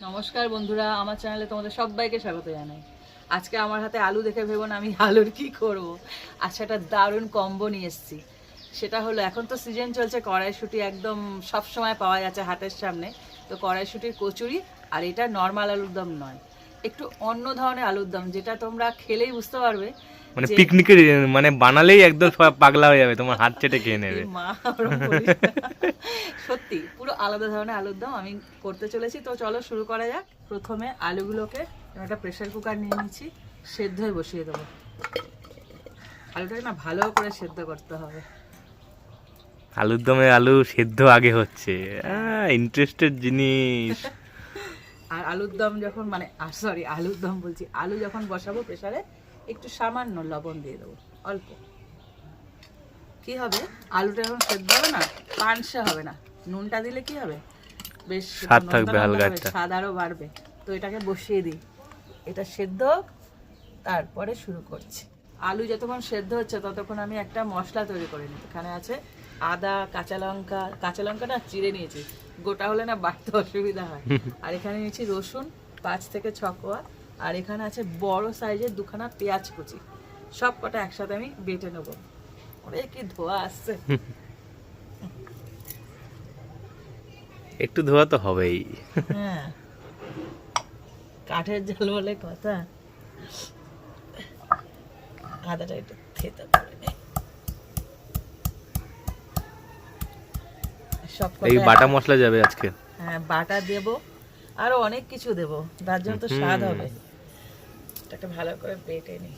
নমস্কার বন্ধুরা, আমার চ্যানেলে তোমাদের সবাইকে স্বাগত জানাই। আজকে আমার হাতে আলু দেখে ভেবো না আমি আলুর কি করব। আচ্ছা একটা দারুণ কম্বো নিয়ে এসেছি। সেটা হলো, এখন তো সিজন চলছে, কড়াইশুটি একদম সব সময় পাওয়া যাচ্ছে হাতের সামনে। তো কড়াইশুটির কচুরি, আর এটা নর্মাল আলুর দম নয়। একটু অন্য ধরনের আলুর দম, যেটা তোমরা খেলেই বুঝতে পারবে। মানে পিকনিকের মানে বানালেই একদম পাগলা হয়ে যাবে তোমার হাত চেটে খেয়ে নেবে। সত্যি পুরো আলাদা ধরনের আলুর দম। আমি করতে চলেছি তো চলো শুরু করা যাক। প্রথমে আলুগুলোকে একটা প্রেশার কুকার নিয়ে নিচ্ছি সেদ্ধ হয়ে বসিয়ে দেবো। আলুটাকে না ভালো করে সেদ্ধ করতে হবে। আলুর দমে আলু সেদ্ধ আগে হচ্ছে। ইন্টারেস্টেড জিনিস। আর আলুর দম যখন মানে সরি আলুর দম বলছি আলু যখন বসাবো প্রেসারে একটু সামান্য লবণ দিয়ে দেবো অল্প। কি হবে? আলুটা যখন সেদ্ধ হবে না পানসে হবে না। নুনটা দিলে কি হবে? বেশ স্বাদ থাকবে হালকা স্বাদ আরও বাড়বে। তো এটাকে বসিয়ে দিই। এটা সেদ্ধ হোক তারপরে শুরু করছি। আলু যতক্ষণ সেদ্ধ হচ্ছে ততক্ষণ আমি একটা মশলা তৈরি করে নিই। এখানে আছে আদা কাঁচা লঙ্কা। কাঁচা লঙ্কাটা চিড়ে নিয়েছি। গোটা হলে না বাড়তে অসুবিধা হয়। আর এখানে নিয়েছি রসুন পাঁচ থেকে ছ কোয়া। আর এখানে আছে বড় সাইজের দুখানা পেঁয়াজ কুচি। সব কটা একসাথে আমি বেটে নেব। ওরে কি ধোয়া আসছে। একটু ধোয়া তো হবেই। হ্যাঁ। কাঠের জল বলে কথা। আদাটা একটু থেতো করে সব এই বাটা মশলা যাবে আজকে। হ্যাঁ বাটা দেব। আরও অনেক কিছু দেব। তার জন্য তো স্বাদ হবে। এটাকে ভালো করে বেটে নি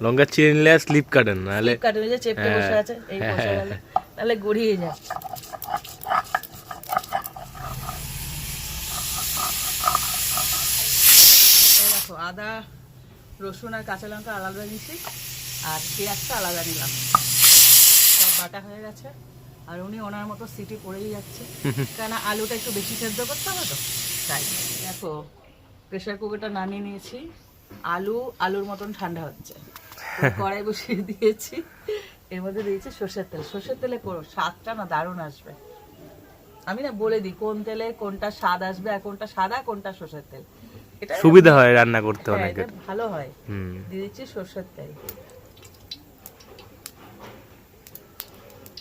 লঙ্কা চিড়ে নিলে স্লিপ কাটেন নাহলে কাটে যে হ্যাঁ, বসে আছে এই বসে হ্যাঁ, গেল তাহলে গড়িয়ে যায়। দেখো আদা রসুন আর কাঁচা লঙ্কা আলাদা নিচ্ছি আর পেঁয়াজটা আলাদা নিলাম। সব বাটা হয়ে গেছে আর উনি ওনার মতো সিটি পড়েই যাচ্ছে। কেন আলুটা একটু বেশি সেদ্ধ করতে হবে তো তাই। দেখো প্রেশার কুকারটা নামিয়ে নিয়েছি। আলু আলুর মতন ঠান্ডা হচ্ছে। কড়াই বসিয়ে দিয়েছি। এর মধ্যে দিয়েছি সর্ষের তেল। সর্ষের তেলে করো স্বাদটা না দারুণ আসবে। আমি না বলে দিই কোন তেলে কোনটা স্বাদ আসবে আর কোনটা সাদা কোনটা সর্ষের তেল। এটা সুবিধা হয় রান্না করতে হ্যাঁ, অনেকের। এটা ভালো হয়। হুম। দিয়ে দিচ্ছি সর্ষের তেল।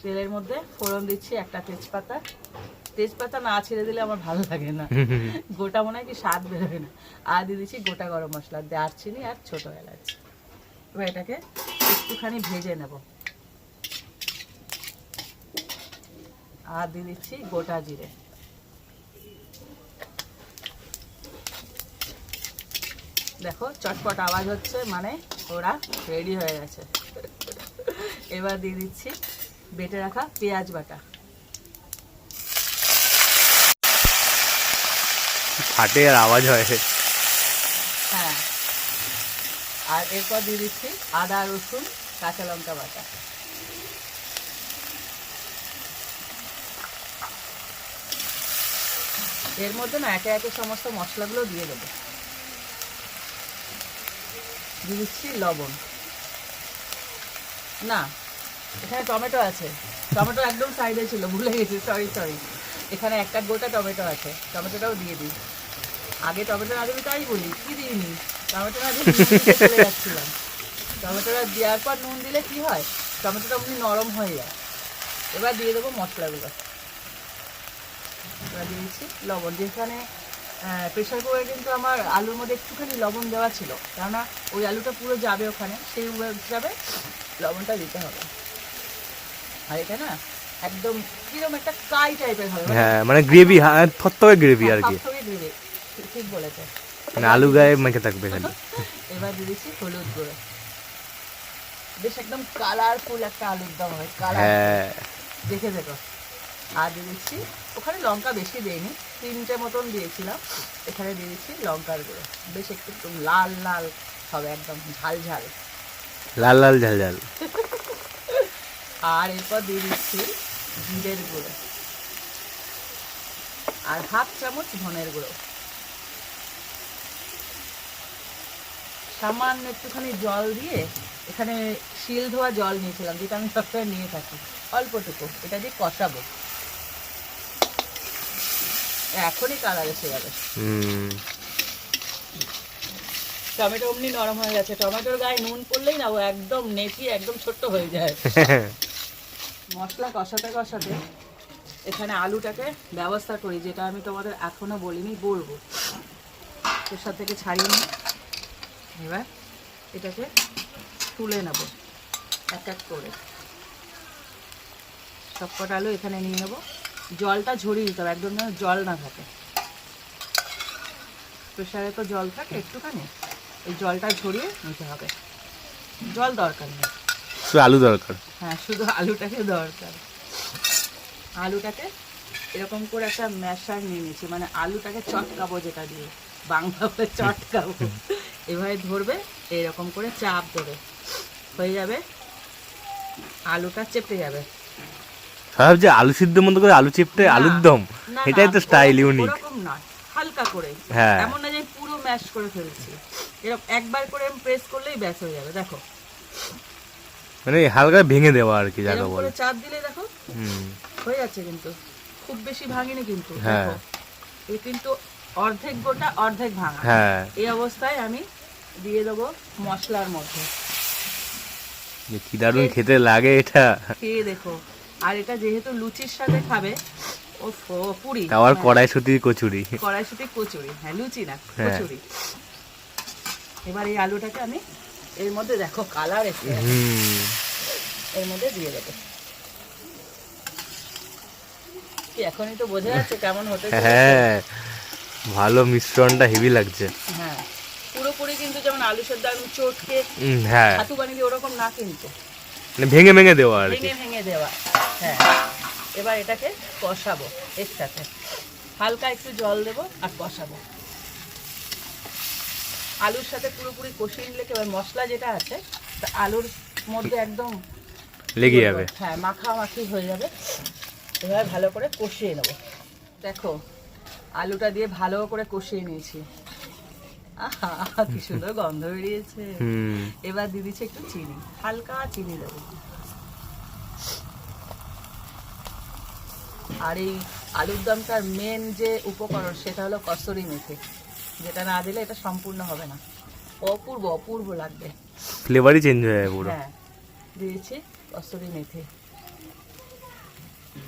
তেলের মধ্যে ফোড়ন দিচ্ছি একটা তেজপাতা। তেজপাতা না ছেড়ে দিলে আমার ভালো লাগে না। গোটা মনে হয় কি স্বাদ বেরোবে না। আর দিয়ে দিচ্ছি গোটা গরম মশলা দারচিনি আর ছোট এলাচ। এবার এটাকে একটুখানি ভেজে নেব। আর দিয়ে দিচ্ছি গোটা জিরে। দেখো চটপট আওয়াজ হচ্ছে মানে ওরা রেডি হয়ে গেছে। এবার দিয়ে দিচ্ছি বেটে রাখা পেঁয়াজ বাটা। ফাটে আর আওয়াজ হয়। হ্যাঁ। আর এরপর দিয়ে দিচ্ছি আদা, রসুন, কাঁচা লঙ্কা বাটা। এর মধ্যে না একে একে সমস্ত মশলাগুলো দিয়ে দেবো। দিয়ে দিচ্ছি লবণ। না, এখানে টমেটো আছে। টমেটো একদম সাইডে ছিল, ভুলে গেছি। সরি সরি এখানে একটা গোটা টমেটো আছে, টমেটোটাও দিয়ে দিই। আগে টমেটো না দিবি তাই বলি, কি দিইনি? টমেটো না দিয়ে টমেটোটা দেওয়ার পর নুন দিলে কি হয়? টমেটোটা অমনি নরম হয়ে যায়। এবার দিয়ে দেবো মশলাগুলো। এবার দিয়ে দিচ্ছি লবণ। যেখানে প্রেশার কুকারে কিন্তু আমার আলুর মধ্যে একটুখানি লবণ দেওয়া ছিল। কেননা ওই আলুটা পুরো যাবে ওখানে, সেই হিসাবে লবণটা দিতে হবে। আর এটা না একদম কীরকম একটা কাই টাইপের হবে। হ্যাঁ মানে গ্রেভি থত্তবে গ্রেভি আর কি। সবসময় দিবে ঠিক- ঠিক বলেছে। মানে আলু গায়ে মেখে থাকবে খালি। এবার দিয়ে দিচ্ছি হলুদ গুঁড়ো। বেশ একদম কালারফুল একটা আলুর দম কালার হ্যাঁ। দেখে দেখো। আর দিয়ে দিচ্ছি ওখানে লঙ্কা বেশি দেয়নি তিনটে মতন দিয়েছিলাম। এখানে দিয়ে দিচ্ছি লঙ্কার গুঁড়ো। বেশ একটু একটু লাল লাল হবে একদম ঝাল ঝাল। লাল লাল ঝাল ঝাল। আর এরপর দিয়ে দিচ্ছি জিরের গুঁড়ো। আর হাফ চামচ ধনের গুঁড়ো। সামান্য একটুখানি জল দিয়ে এখানে শিল ধোয়া জল নিয়েছিলাম যেটা আমি সবসময় নিয়ে থাকি। অল্পটুকু এটা দিয়ে কষাবো। এখনই কালার এসে যাবে টমেটো অমনি নরম হয়ে গেছে। টমেটোর গায়ে নুন পড়লেই না ও একদম নেচি একদম ছোট্ট হয়ে যায়। মশলা কষাতে কষাতে এখানে আলুটাকে ব্যবস্থা করি, যেটা আমি তোমাদের এখনও বলিনি, বলব। প্রেশার থেকে ছাড়িয়ে নিই। এবার এটাকে তুলে নেব, এক এক করে। সবকটা আলু এখানে নিয়ে নেব। জলটা ঝরিয়ে দিতে হবে, একদম যেন জল না থাকে। প্রেশারে তো জল থাকে, একটুখানি। এই জলটা ঝরিয়ে নিতে হবে। জল দরকার নেই। শুধু আলু দরকার। হ্যাঁ শুধু আলুটাকে দরকার। আলুটাকে এরকম করে একটা ম্যাশার নিয়ে নিয়েছি মানে আলুটাকে চটকাবো যেটা দিয়ে বাংলা বলে চটকাবো। এভাবে ধরবে এরকম করে চাপ দেবে। হয়ে যাবে আলুটা চেপে যাবে। সব যে আলু সিদ্ধ মতো করে আলু চিপটে আলুর দম এটাই তো স্টাইল ইউনিক হালকা করে। হ্যাঁ। এমন না যে পুরো ম্যাশ করে ফেলছি। এরকম একবার করে প্রেস করলেই ব্যাস হয়ে যাবে দেখো। মানে হালকা ভেঙে দেওয়া আর কি যাকে বলে। চাপ দিলে দেখো হুম। হয়ে যাচ্ছে কিন্তু। খুব বেশি ভাঙিনি কিন্তু হ্যাঁ। দেখো এ কিন্তু অর্ধেক গোটা অর্ধেক ভাঙা। হ্যাঁ। এই অবস্থায় আমি দিয়ে দেবো মশলার মধ্যে। যে কি দারুণ খেতে লাগে এটা। খেয়ে দেখো। আর এটা যেহেতু লুচির সাথে খাবে ও পুরি। তাও আর হ্যাঁ, কড়াইশুটির কচুরি। কড়াইশুটি কচুরি। হ্যাঁ লুচি না হ্যাঁ। কচুরি। এবার এই আলুটাকে আমি এর মধ্যে দেখো কালার এসে এর মধ্যে দিয়ে দেবো। এখনই তো বোঝা যাচ্ছে কেমন হতে হ্যাঁ ভালো মিশ্রণটা হেভি লাগছে। হ্যাঁ পুরোপুরি কিন্তু যেমন আলু সেদ্ধ আলু চটকে হ্যাঁ। ছাতু বানিয়ে দিই ওরকম না কিন্তু। মানে ভেঙে ভেঙে দেওয়া আর ভেঙে ভেঙে দেওয়া হ্যাঁ। এবার এটাকে কষাবো একসাথে হালকা একটু জল দেবো আর কষাবো। আলুর সাথে পুরোপুরি কষিয়ে নিলে কি এবার মশলা যেটা আছে তা আলুর মধ্যে একদম লেগে যাবে। হ্যাঁ মাখামাখি হয়ে যাবে। এবার ভালো করে কষিয়ে নেব। দেখো আলুটা দিয়ে ভালো করে কষিয়ে নিয়েছি। আহা কি সুন্দর গন্ধ বেরিয়েছে। এবার দিয়ে দিচ্ছি একটু চিনি হালকা চিনি দেবো। আর এই আলুর দমটার মেন যে উপকরণ সেটা হলো কসুরি মেথি। যেটা না দিলে এটা সম্পূর্ণ হবে না। অপূর্ব অপূর্ব লাগবে। ফ্লেভারই চেঞ্জ হয়ে যাবে পুরো। হ্যাঁ দিয়েছি কসুরি মেথি।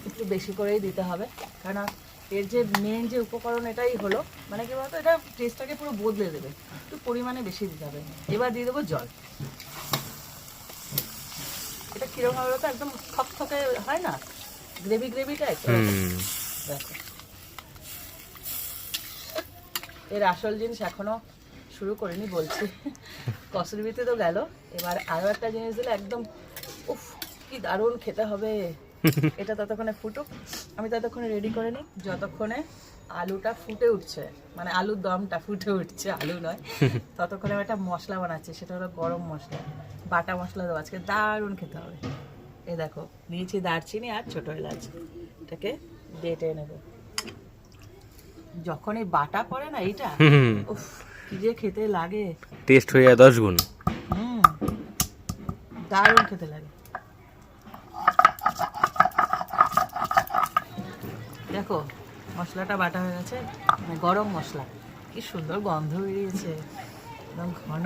একটু বেশি করেই দিতে হবে কারণ এর যে মেন যে উপকরণ এটাই হলো মানে কি বলতো এটা টেস্টটাকে পুরো বদলে দেবে। একটু পরিমাণে বেশি দিতে হবে। এবার দিয়ে দেবো জল। এটা কীরকম হবে তো একদম থকথকে হয় না? গ্রেভি গ্রেভি টাইপ দেখো এর আসল জিনিস এখনও শুরু করিনি, বলছি। কসুরিবিতে তো গেল। এবার আরও একটা জিনিস দিলে একদম, উফ, কি দারুণ খেতে হবে। এটা ততক্ষণে ফুটুক। আমি ততক্ষণে রেডি করে নিই। যতক্ষণে আলুটা ফুটে উঠছে মানে আলুর দমটা ফুটে উঠছে, আলু নয়, ততক্ষণে আমি একটা মশলা বানাচ্ছি, সেটা হলো গরম মশলা। বাটা মশলা দেবো। আজকে দারুণ খেতে হবে। এ দেখো, নিয়েছি দারচিনি আর ছোট এলাচ। এটাকে বেটে নেব। যখন এই বাটা পড়ে না উফ কি যে খেতে লাগে। টেস্ট হয়ে যায় দশ গুণ। হুম দারুণ খেতে লাগে। দেখো মশলাটা বাটা হয়ে গেছে মানে গরম মশলা। কি সুন্দর গন্ধ বেরিয়েছে একদম ঘন।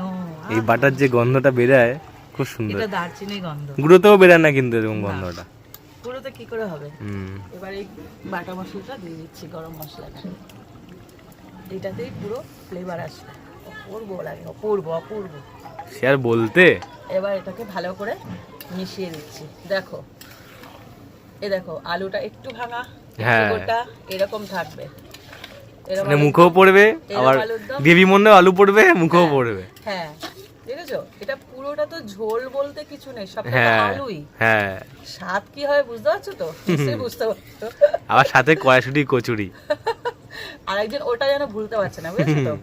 এই বাটার যে গন্ধটা বেরায় খুব সুন্দর। এটা দারচিনি গন্ধ। গুঁড়োতেও বেরায় না কিন্তু এরকম গন্ধটা। পুরোতে কি করে হবে? এবার এই বাটা মশলাটা দিয়ে দিচ্ছি গরম মশলাটা এটাতেই পুরো ফ্লেভার আসবে। অপূর্ব লাগে অপূর্ব অপূর্ব। সে আর বলতে? এবার এটাকে ভালো করে মিশিয়ে দিচ্ছি। দেখো এ দেখো আলুটা একটু ভাঙা হ্যাঁ। গোটা এরকম থাকবে। মানে মুখেও পড়বে আবার? গ্রেভি মধ্যে আলু পড়বে মুখেও পড়বে। হ্যাঁ দেখেছ? এটা পুরোটা তো ঝোল বলতে কিছু নেই সব হ্যাঁ আলুই। হ্যাঁ। স্বাদ কি হয় বুঝতে পারছ তো? নিশ্চয়ই বুঝতে পারছ। আবার সাথে কড়াইশুটি কচুরি। আরেকজন ওটা যেন ভুলতে পারছে না বুঝেছ তো?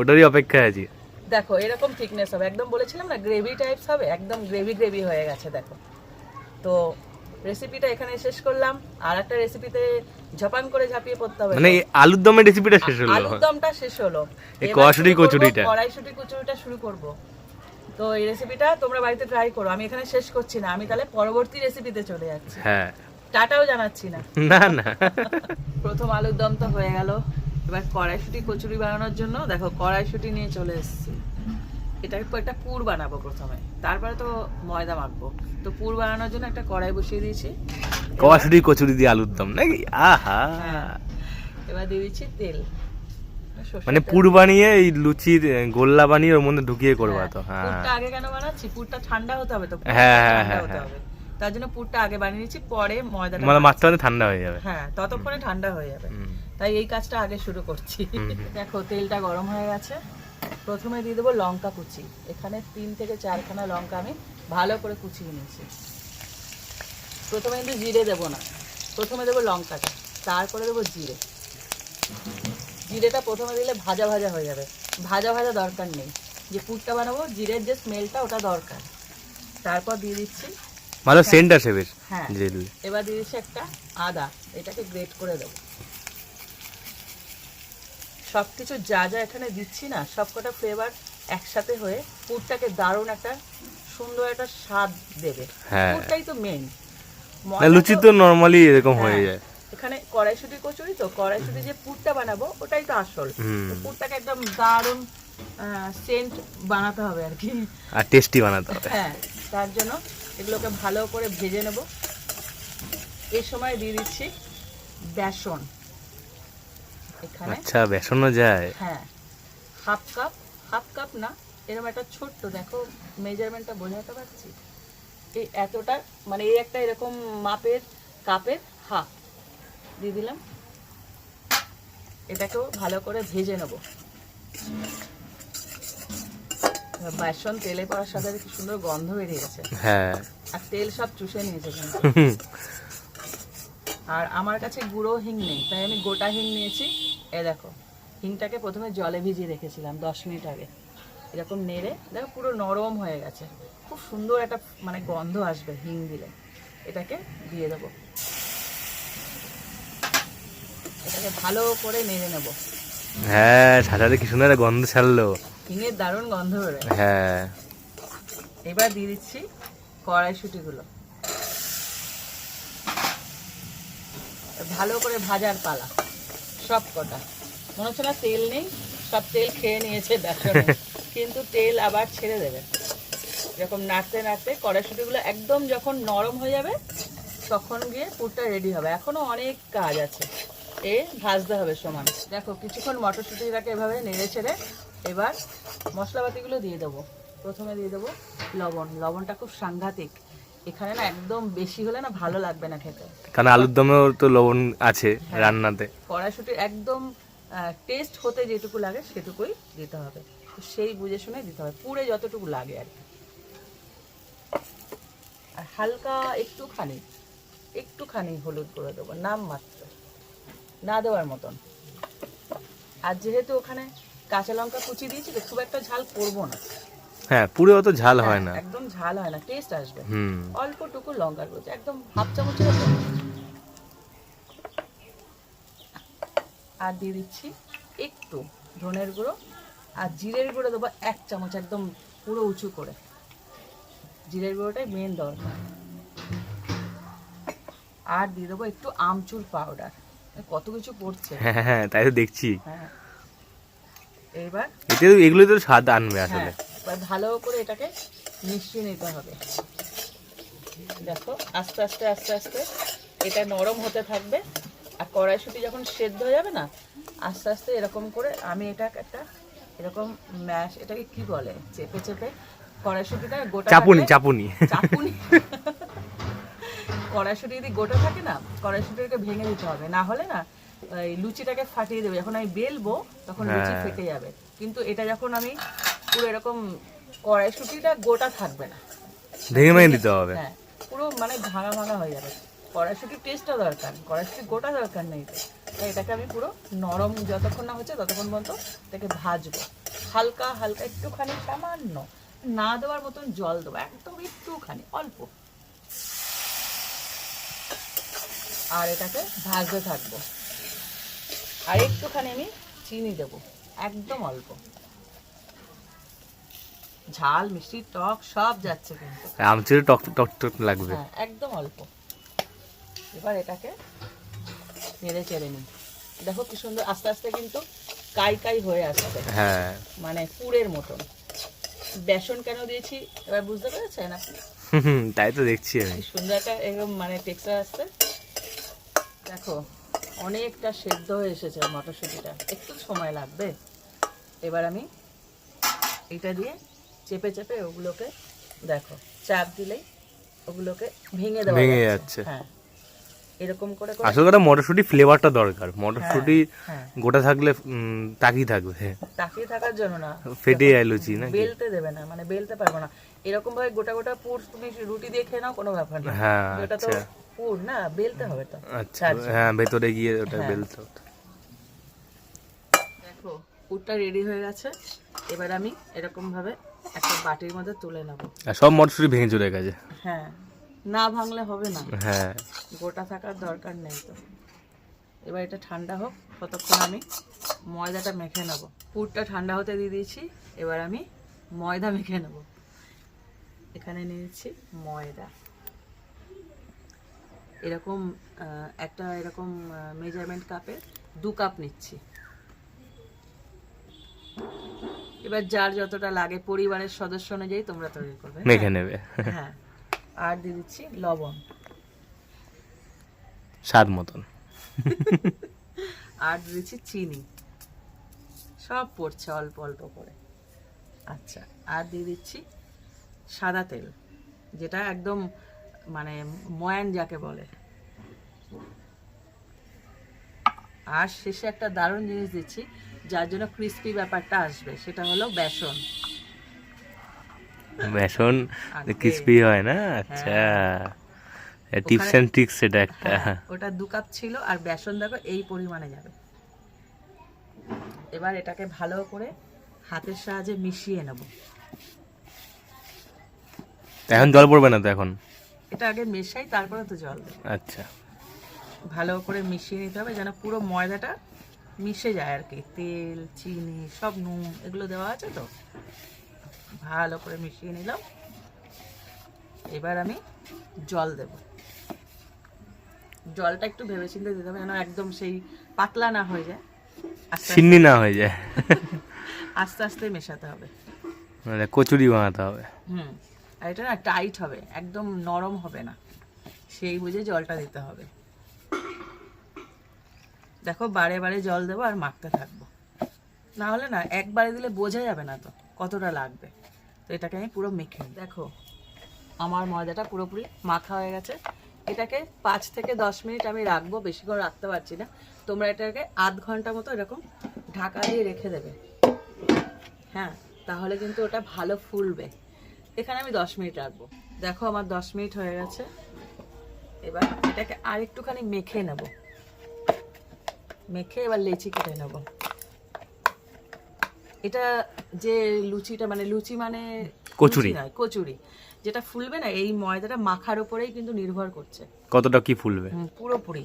ওটারই অপেক্ষায় আছি। দেখো এরকম থিকনেস হবে। একদম বলেছিলাম না গ্রেভি টাইপস হবে একদম গ্রেভি গ্রেভি হয়ে গেছে দেখো। তো রেসিপিটা এখানে শেষ করলাম। আর একটা রেসিপিতে ঝপাং করে ঝাঁপিয়ে পড়তে হবে। মানে আলুর দমের রেসিপিটা শেষ হলো? আলুর দমটা শেষ হলো। এই কড়াইশুঁটি কচুরিটা। কড়াইশুঁটি কচুরিটা শুরু করব। তো এই রেসিপিটা তোমরা বাড়িতে ট্রাই করো। আমি এখানে শেষ করছি না। আমি তাহলে পরবর্তী রেসিপিতে চলে যাচ্ছি। হ্যাঁ। টাটাও জানাচ্ছি না। না না। প্রথম আলুর দম তো হয়ে গেল। এবার কড়াইশুটি কচুরি বানানোর জন্য দেখো কড়াইশুটি নিয়ে চলে এসেছি। এটা একটা পুর বানাবো প্রথমে। তারপরে তো ময়দা মাখবো। তো পুর বানানোর জন্য একটা কড়াই বসিয়ে দিয়েছি। কড়াশুটি কচুরি দিয়ে আলুর দম নাকি? আহা। হ্যাঁ। এবার দিয়ে দিচ্ছি তেল। মানে পুর বানিয়ে এই লুচির গোল্লা বানিয়ে ওর মধ্যে ঢুকিয়ে করবা হ্যাঁ, তো হ্যাঁ। পুরটা আগে কেন বানাচ্ছি? পুরটা ঠান্ডা হতে হবে তো হ্যাঁ, হ্যাঁ, হ্যাঁ, হতে হ্যাঁ। হবে। তার জন্য পুরটা আগে বানিয়ে নিচ্ছি পরে ময়দাটা মানে মাত্র ঠান্ডা হয়ে যাবে। হ্যাঁ ততক্ষণে ঠান্ডা হয়ে যাবে। তাই এই কাজটা আগে শুরু করছি। দেখো তেলটা গরম হয়ে গেছে। প্রথমে দিয়ে দেবো লঙ্কা কুচি। এখানে তিন থেকে চারখানা লঙ্কা আমি ভালো করে কুচিয়ে নিয়েছি। প্রথমে কিন্তু জিরে দেবো না। প্রথমে দেবো লঙ্কাটা তারপরে দেবো জিরে। জিরেটা প্রথমে দিলে ভাজা ভাজা হয়ে যাবে। ভাজা ভাজা দরকার নেই। যে পুরটা বানাবো জিরের যে স্মেলটা ওটা দরকার। তারপর দিয়ে দিচ্ছি ভালো সেন্ট আসে বেশ। হ্যাঁ। এবার দিয়ে দিচ্ছি একটা আদা। এটাকে গ্রেট করে দেবো। সব কিছু যা যা এখানে দিচ্ছি না সব কটা ফ্লেভার একসাথে হয়ে পুরটাকে দারুণ একটা সুন্দর একটা স্বাদ দেবে। হ্যাঁ। পুরটাই তো মেন লুচি তো নর্মালি এরকম হয়ে যায়। এখানে কড়াইশুটি কচুরি তো কড়াইশুটি যে পুরটা বানাবো ওটাই তো আসল। পুরটাকে একদম দারুণ সেন্ট বানাতে হবে আর কি। আর টেস্টি বানাতে হবে। হ্যাঁ তার জন্য এগুলোকে ভালো করে ভেজে নেব। এই সময় দিয়ে দিচ্ছি বেসন। এখানে। আচ্ছা বেসনও যায়। হ্যাঁ হাফ কাপ হাফ কাপ না এরকম একটা ছোট্ট দেখো মেজারমেন্টটা বোঝাতে পারছি? এই এতটা মানে এই একটা এরকম মাপের কাপের হাফ। দিয়ে দিলাম। এটাকেও ভালো করে ভেজে নেব। বেসন তেলে পড়ার সাথে কি সুন্দর গন্ধ বেরিয়ে গেছে। হ্যাঁ। আর তেল সব চুষে নিয়েছে কিন্তু। আর আমার কাছে গুঁড়ো হিং নেই তাই আমি গোটা হিং নিয়েছি। এ দেখো হিংটাকে প্রথমে জলে ভিজিয়ে রেখেছিলাম দশ মিনিট আগে। এরকম নেড়ে দেখো পুরো নরম হয়ে গেছে। খুব সুন্দর একটা মানে গন্ধ আসবে হিং দিলে। এটাকে দিয়ে দেবো। এটাকে ভালো করে নেড়ে নেব। হ্যাঁ সাজাতে কি সুন্দর গন্ধ ছাড়লো। হিঙের দারুণ গন্ধ বেরোয়। হ্যাঁ। এবার দিয়ে দিচ্ছি কড়াইশুটিগুলো। ভালো করে ভাজার পালা। সব কটা। মনে হচ্ছে না তেল নেই সব তেল খেয়ে নিয়েছে বেসনে কিন্তু তেল আবার ছেড়ে দেবে। এরকম নাড়তে নাড়তে কড়াইশুটিগুলো একদম যখন নরম হয়ে যাবে তখন গিয়ে পুরটা রেডি হবে। এখনও অনেক কাজ আছে। এ ভাজতে হবে সমান। দেখো কিছুক্ষণ মটরশুঁটিটাকে এভাবে নেড়ে ছেড়ে এবার মশলাপাতিগুলো দিয়ে দেবো। প্রথমে দিয়ে দেবো লবণ। লবণটা খুব সাংঘাতিক। এখানে না একদম বেশি হলে না ভালো লাগবে না খেতে। কারণ আলুর দমেও তো লবণ আছে হ্যাঁ। রান্নাতে। কড়াইশুটি একদম টেস্ট হতে যেটুকু লাগে সেটুকুই দিতে হবে। সেই বুঝে শুনে দিতে হবে পুরে যতটুকু লাগে আর কি। আর হালকা একটুখানি একটুখানি হলুদ করে দেবো নাম মাত্র না দেওয়ার মতন। আর যেহেতু ওখানে কাঁচা লঙ্কা কুচি দিয়েছি তো খুব একটা ঝাল করব না। হ্যাঁ পুরো অত ঝাল হয় না। হ্যাঁ, একদম ঝাল হয় না টেস্ট আসবে। হুম। অল্পটুকু লঙ্কার কুচি একদম হাফ চামচের মতো। আর দিয়ে দিচ্ছি একটু ধনের গুঁড়ো আর জিরের গুঁড়ো দেবো এক চামচ একদম পুরো উঁচু করে। জিরের গুঁড়োটাই মেন দরকার। আর দিয়ে দেবো একটু আমচুর পাউডার কত কিছু পড়ছে। হ্যাঁ হ্যাঁ তাই তো দেখছি। হ্যাঁ এবার এতে এগুলো তো স্বাদ আনবে আসলে। হ্যাঁ এবার ভালো করে এটাকে মিশিয়ে নিতে হবে। দেখো আস্তে আস্তে আস্তে আস্তে এটা নরম হতে থাকবে আর কড়াইশুটি যখন সেদ্ধ হয়ে যাবে না আস্তে আস্তে এরকম করে আমি এটা একটা এরকম ম্যাশ এটাকে কি বলে? চেপে চেপে কড়াইশুটিটা গোটা চাপুনি চাপুনি। চাপুনি। কড়াইশুটি যদি গোটা থাকে না কড়াইশুটিটাকে ভেঙে দিতে হবে। না হলে না এই লুচিটাকে ফাটিয়ে দেবে। যখন আমি বেলবো তখন লুচি হ্যাঁ। ফেটে যাবে। কিন্তু এটা যখন আমি পুরো এরকম কড়াইশুটিটা গোটা থাকবে না। ভেঙে ভেঙে দিতে হবে। হ্যাঁ পুরো মানে ভাঙা ভাঙা হয়ে যাবে। কড়াইশুটির টেস্টটা দরকার কড়াইশুটি গোটা দরকার নেই। তো এটাকে আমি পুরো নরম যতক্ষণ না হচ্ছে ততক্ষণ পর্যন্ত এটাকে ভাজবো। হালকা হালকা একটুখানি সামান্য না দেওয়ার মতন জল দেবো একদম একটুখানি অল্প। আর এটাকে ভাজতে থাকব। আর একটুখানি আমি চিনি দেবো একদম অল্প। ঝাল মিষ্টি টক সব যাচ্ছে কিন্তু। আমচুরে টক টক টক লাগবে। হ্যাঁ একদম অল্প। এবার এটাকে নেড়ে চেড়ে নিই। দেখো কি সুন্দর আস্তে আস্তে কিন্তু কাই কাই হয়ে আসছে। হ্যাঁ। মানে পুরের মতন। বেসন কেন দিয়েছি এবার বুঝতে পেরেছেন আপনি? হুম, তাই তো দেখছি আমি। সুন্দর একটা এরকম মানে টেক্সচার আসছে। দেখো অনেকটা সেদ্ধ হয়ে এসেছে মটরশুঁটিটা। একটু সময় লাগবে। এবার আমি এটা দিয়ে চেপে চেপে ওগুলোকে দেখো চাপ দিলেই ওগুলোকে ভেঙে দেওয়া ভেঙে যাচ্ছে। হ্যাঁ এরকম করে করে আসলে কথা মটরশুঁটি ফ্লেভারটা দরকার। মটরশুঁটি হ্যাঁ। গোটা থাকলে তাকিয়ে থাকবে। তাকিয়ে থাকার জন্য না। ফেটে যায় লুচি নাকি? বেলতে দেবে না মানে বেলতে পারব না। এরকম ভাবে গোটা গোটা পুর তুমি রুটি দিয়ে খেয়ে নাও কোনো ব্যাপার না। হ্যাঁ এটা তো আচ্ছা। পুর না বেলতে হবে তো। আচ্ছা হ্যাঁ ভেতরে গিয়ে ওটা হ্যাঁ। বেলতে হতো। দেখো পুরটা রেডি হয়ে গেছে। এবার আমি এরকম ভাবে একটা বাটির মধ্যে তুলে নেব। সব মটরশুঁটি ভেঙে চলে গেছে। হ্যাঁ না ভাঙলে হবে না। হ্যাঁ। গোটা থাকার দরকার নেই তো। এবার এটা ঠান্ডা হোক ততক্ষণ আমি ময়দাটা মেখে নেব। পুরটা ঠান্ডা হতে দিয়ে দিয়েছি এবার আমি ময়দা মেখে নেব। এখানে নিয়েছি ময়দা। এরকম একটা এরকম মেজারমেন্ট কাপে দু কাপ নিচ্ছি। এবার যার যতটা লাগে পরিবারের সদস্য অনুযায়ী তোমরা তৈরি করবে। মেখে নেবে। হ্যাঁ। আর দিয়ে দিচ্ছি লবণ। স্বাদ মতন। আর দিয়ে দিচ্ছি চিনি। সব পড়ছে অল্প অল্প করে। আচ্ছা আর দিয়ে দিচ্ছি সাদা তেল যেটা একদম মানে ময়ান যাকে বলে। আর শেষে একটা দারুণ জিনিস দিচ্ছি যার জন্য ক্রিস্পি ব্যাপারটা আসবে সেটা হলো বেসন। বেসন ক্রিস্পি হয় না? আচ্ছা। টিপস এন্ড ট্রিক্স সেটা একটা। হ্যাঁ, ওটা দু কাপ ছিল আর বেসন দেখো এই পরিমাণে যাবে। এবার এটাকে ভালো করে হাতের সাহায্যে মিশিয়ে নেব। এখন জল পড়বে না তো এখন? এটা আগে মেশাই তারপরে তো জল দেব। আচ্ছা। ভালো করে মিশিয়ে নিতে হবে যেন পুরো ময়দাটা মিশে যায় আর কি। তেল চিনি সব নুন এগুলো দেওয়া আছে তো? ভালো করে মিশিয়ে নিলাম। এবার আমি জল দেব। জলটা একটু ভেবেচিন্তে দিতে হবে যেন একদম সেই পাতলা না হয়ে যায়। সিন্নি না হয়ে যায়। আস্তে আস্তে মেশাতে হবে। মানে কচুরি বানাতে হবে। হুম। আর এটা না টাইট হবে একদম নরম হবে না। সেই বুঝে জলটা দিতে হবে। দেখো, বারে বারে জল দেবো আর মাখতে থাকব। না হলে না, একবারে দিলে বোঝা যাবে না তো, কতটা লাগবে। তো এটাকে আমি পুরো মেখে দেখো, আমার ময়দাটা পুরোপুরি মাখা হয়ে গেছে। এটাকে পাঁচ থেকে দশ মিনিট আমি রাখব বেশিক্ষণ রাখতে পারছি না। তোমরা এটাকে আধ ঘণ্টা মতো এরকম ঢাকা দিয়ে রেখে দেবে। হ্যাঁ তাহলে কিন্তু ওটা ভালো ফুলবে। এখানে আমি দশ মিনিট রাখব। দেখো, আমার দশ মিনিট হয়ে গেছে। এবার এটাকে আর একটুখানি মেখে নেব। মেখে এবার লেচি কেটে নেব। এটা যে লুচিটা মানে লুচি মানে কচুরি। নয় কচুরি। যেটা ফুলবে না এই ময়দাটা মাখার উপরেই কিন্তু নির্ভর করছে। কতটা কি ফুলবে? পুরোপুরি।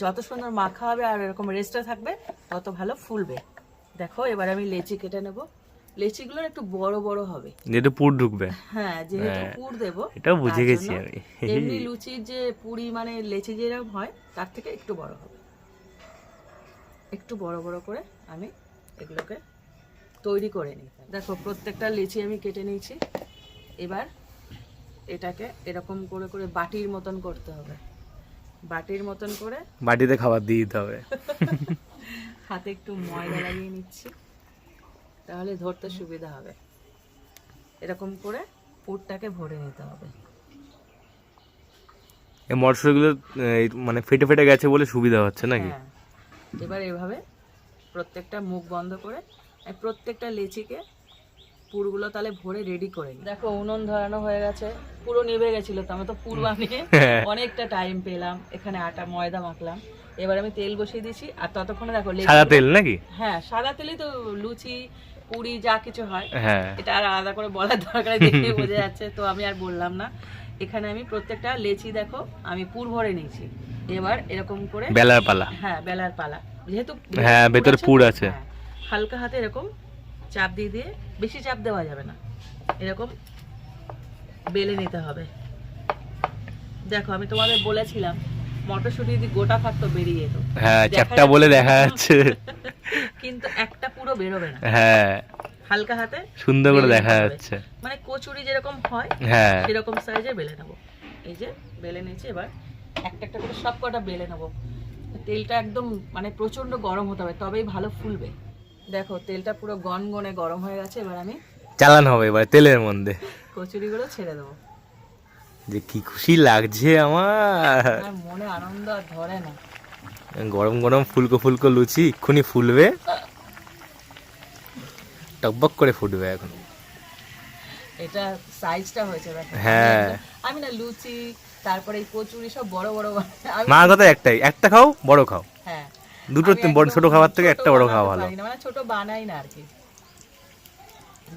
যত সুন্দর মাখা হবে আর এরকম রেস্টে থাকবে তত ভালো ফুলবে। দেখো এবার আমি লেচি কেটে নেব। লেচিগুলো একটু বড় বড় হবে। যেহেতু পুর ঢুকবে। হ্যাঁ যেহেতু হ্যাঁ, পুর দেব এটাও বুঝে গেছি আমি। এমনি লুচির যে পুরি মানে লেচি যেরকম হয় তার থেকে একটু বড় হবে। একটু বড় বড় করে আমি এগুলোকে তৈরি করে নিই। দেখো প্রত্যেকটা লিচি আমি কেটে নিয়েছি। এবার এটাকে এরকম করে করে বাটির মতন করতে হবে। বাটির মতন করে বাটিতে খাবার দিয়ে দিতে হবে। হাতে একটু ময়দা লাগিয়ে নিচ্ছি তাহলে ধরতে সুবিধা হবে। এরকম করে পুরটাকে ভরে নিতে হবে। এই মটরশুঁটিগুলো মানে ফেটে ফেটে গেছে বলে সুবিধা হচ্ছে নাকি? হ্যাঁ। এবার এভাবে প্রত্যেকটা মুখ বন্ধ করে প্রত্যেকটা লেচিকে পুরগুলো তাহলে ভরে রেডি করে দেখো উনুন ধরানো হয়ে গেছে পুরো নিভে গেছিল তো আমি তো পুর বানিয়ে হ্যাঁ। অনেকটা টাইম পেলাম এখানে আটা ময়দা মাখলাম। এবার আমি তেল বসিয়ে দিয়েছি আর ততক্ষণে দেখো সাদা তেল নাকি? হ্যাঁ সাদা তেলেই তো লুচি পুরি যা কিছু হয়। হ্যাঁ। এটা আর আলাদা করে বলার দরকার দেখে বোঝা যাচ্ছে তো আমি আর বললাম না। এখানে আমি প্রত্যেকটা লেচি দেখো আমি পুর ভরে নিয়েছি। এবার এরকম করে বেলার পালা। হ্যাঁ বেলার পালা। যেহেতু হ্যাঁ, ভেতরে পুর আছে। হ্যাঁ, হালকা হাতে এরকম চাপ দিয়ে দিয়ে বেশি চাপ দেওয়া যাবে না। এরকম বেলে নিতে হবে। দেখো আমি তোমাদের বলেছিলাম মটরশুঁটি যদি গোটা থাকতো বেরিয়ে যেত। হ্যাঁ চারটা বলে দেখা যাচ্ছে। কিন্তু একটা পুরো বেরোবে না। হ্যাঁ। হালকা হাতে সুন্দর করে দেখা যাচ্ছে। মানে কচুরি যেরকম হয় হ্যাঁ। সেরকম সাইজে বেলে নেব। এই যে বেলে নিয়েছি এবার একটা একটা করে সব কটা বেলে নেব। তেলটা একদম মানে প্রচণ্ড গরম হতে হবে তবেই ভালো ফুলবে। দেখো তেলটা পুরো গনগনে গরম হয়ে গেছে এবার আমি চালান হবে এবার তেলের মধ্যে। কচুরিগুলো ছেড়ে দেবো। যে কি খুশি লাগছে আমার। আমার মনে আনন্দ আর ধরে না। গরম গরম ফুলকো ফুলকো লুচি এক্ষুনি ফুলবে। টকবক করে ফুটবে এখন। এটা সাইজটা হয়েছে হ্যাঁ। আমি না লুচি তারপরে এই কচুরি সব বড় বড় মার কথা একটাই একটা খাও বড় খাও। হ্যাঁ। দুটো বড় ছোট খাবার থেকে একটা বড় খাওয়া ভালো। মানে ছোট বানাই না আর কি।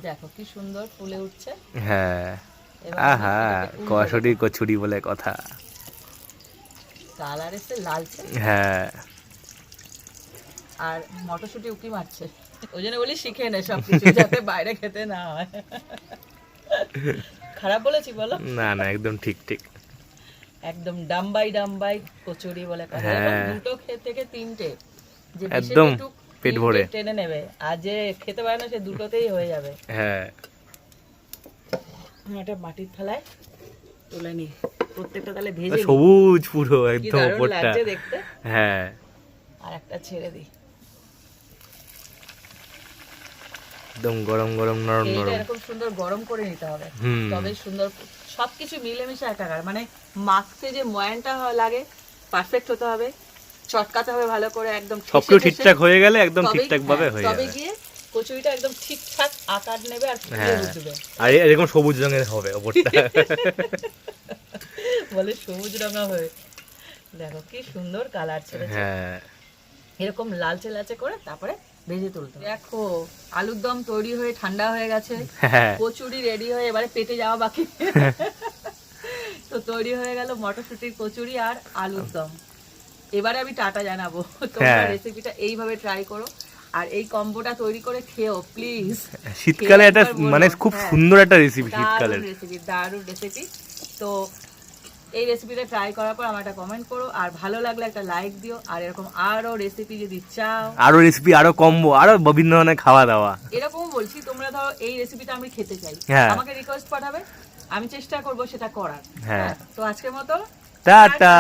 দেখো কি সুন্দর ফুলে উঠছে। হ্যাঁ। আহা কষরি কচুরি বলে কথা। কালার এসে লালচে। হ্যাঁ। আর মটরশুঁটি উকি মারছে। ওই জন্য বলি শিখে নে সব কিছু যাতে বাইরে খেতে না হয়। খারাপ বলেছি বলো? না না একদম ঠিক ঠিক। একদম ডাম্বাই ডাম্বাই কচুরি বলে হ্যাঁ। দুটো খেয়ে থেকে তিনটে। একদম পেট ভরে। টেনে নেবে। আর যে খেতে পারে না সে দুটোতেই হয়ে যাবে। হ্যাঁ। এটা মাটির থালায় তুলে নি প্রত্যেকটা তাহলে ভেজে সবুজ পুরো একদম ওপরটা। দেখতে। হ্যাঁ। আর একটা ছেড়ে দিই। একদম গরম গরম নরম নরম। এরকম সুন্দর গরম করে নিতে হবে। তবে সুন্দর সবকিছু মিলেমিশে একাকার মানে মাখতে যে ময়ানটা লাগে পারফেক্ট হতে হবে চটকাতে হবে ভালো করে একদম সবকিছু ঠিকঠাক হয়ে গেলে একদম ঠিকঠাক ভাবে হ্যাঁ, হয়ে তবে যাবে। গিয়ে কচুরিটা একদম ঠিকঠাক আকার নেবে আর ফুলে হ্যাঁ। উঠবে। আর এরকম সবুজ রঙের হবে ওপরটা। বলে সবুজ রঙা হয়ে দেখো কি সুন্দর কালার ছেড়েছে। হ্যাঁ। এরকম লালচে লালচে করে তারপরে ভেজে তুলতে দেখো আলুর দম তৈরি হয়ে ঠান্ডা হয়ে গেছে। হ্যাঁ। কচুরি রেডি হয়ে এবারে পেটে যাওয়া বাকি। তো তৈরি হয়ে গেল মটরশুটির কচুরি আর আলুর দম। এবারে আমি টাটা জানাব। তোমরা হ্যাঁ। রেসিপিটা এইভাবে ট্রাই করো। আর এই কম্বোটা তৈরি করে খেও প্লিজ শীতকালে একটা মানে খুব হ্যাঁ। সুন্দর একটা রেসিপি শীতকালের। রেসিপি দারুণ রেসিপি তো এই রেসিপিটা ট্রাই করার পর আমার একটা কমেন্ট করো আর ভালো লাগলে একটা লাইক দিও আর এরকম আরও রেসিপি যদি চাও। আরও রেসিপি আরও কম্বো আরও বিভিন্ন ধরনের খাওয়া দাওয়া এরকম বলছি তোমরা ধরো এই রেসিপিটা আমি খেতে চাই। হ্যাঁ। আমাকে রিকোয়েস্ট পাঠাবে আমি চেষ্টা করব সেটা করার। হ্যাঁ। হ্যাঁ, তো আজকের মতো টাটা।